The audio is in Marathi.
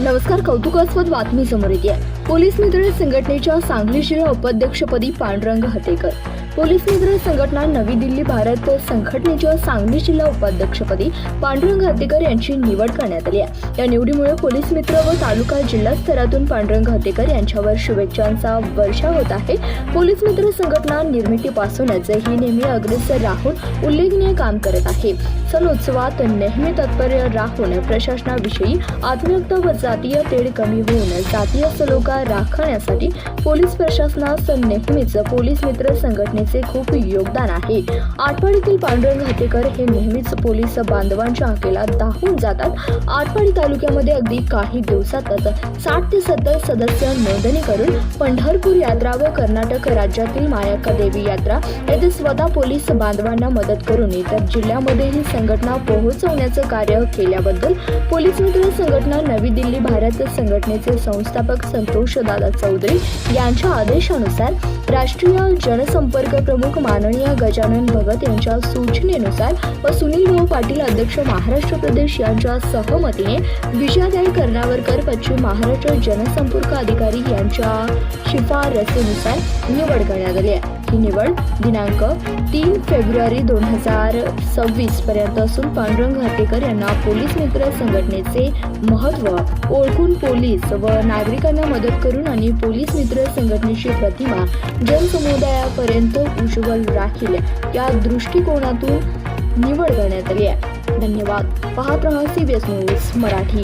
नमस्कार कौतुकास्पद बातमी समोर येते. पोलीस मित्र संघटनेच्या सांगली जिल्हा उपाध्यक्षपदी पांडुरंग हतेकर पोलीस मित्र संघटना नवी दिल्ली भारत संघटनेच्या सांगली जिल्हा उपाध्यक्षपदी पांडुरंग हत्तेकर यांची निवड करण्यात आली आहे. या निवडीमुळे पोलीस मित्र व तालुका जिल्हा स्तरातून पांडुरंग हत्तेकर यांच्यावर शुभेच्छांचा वर्षा होत आहे. पोलीस मित्र संघटना निर्मितीपासूनच ही नेहमी अग्रेसर राहून उल्लेखनीय काम करत आहे. सण उत्सवात नेहमी तत्पर राहून प्रशासनाविषयी आत्मयुक्त व जातीय तेढ कमी होऊन जातीय सलोखा राखण्यासाठी पोलीस प्रशासनास नेहमीच पोलीस मित्र संघटने संघटनेचे खूप योगदान आहे. आटपाडीतील पांडुरंग हतेकर हे नेहमीच पोलीस बांधवांच्या हाकेला धावून जातात. आटपाडी तालुक्यामध्ये अगदी काही दिवसातच साठ ते सत्तर सदस्य नोंदणी करून पंढरपूर यात्रा व कर्नाटक राज्यातील मायाक्का देवी यात्रा येथे स्वतः पोलीस बांधवांना मदत करून इतर जिल्ह्यामध्ये ही संघटना पोहोचवण्याचं कार्य केल्याबद्दल पोलीस मित्र संघटना नवी दिल्ली भारत संघटनेचे संस्थापक संतोष दादा चौधरी यांच्या आदेशानुसार राष्ट्रीय जनसंपर्क प्रमुख माननीय गजानन भगत यांच्या सूचनेनुसार व सुनील भाऊ पाटील अध्यक्ष महाराष्ट्र प्रदेश यांच्या सहमतीने विजयादाई कर्नावरकर पश्चिम महाराष्ट्र जनसंपर्क अधिकारी यांच्या शिफारसीनुसार निवड करण्यात आली आहे. ही निवड दिनांक तीन फेब्रुवारी दोन हजार सव्वीस पर्यंत असून पांडुरंग हत्तेकर यांना पोलीस मित्र संघटनेचे महत्त्व ओळखून पोलीस व नागरिकांना मदत करून आणि पोलीस मित्र संघटनेची प्रतिमा जनसमुदायापर्यंत उज्ज्वल राखील या दृष्टिकोनातून निवड करण्यात आली आहे. धन्यवाद. पाहत रहा C B S news Marathi.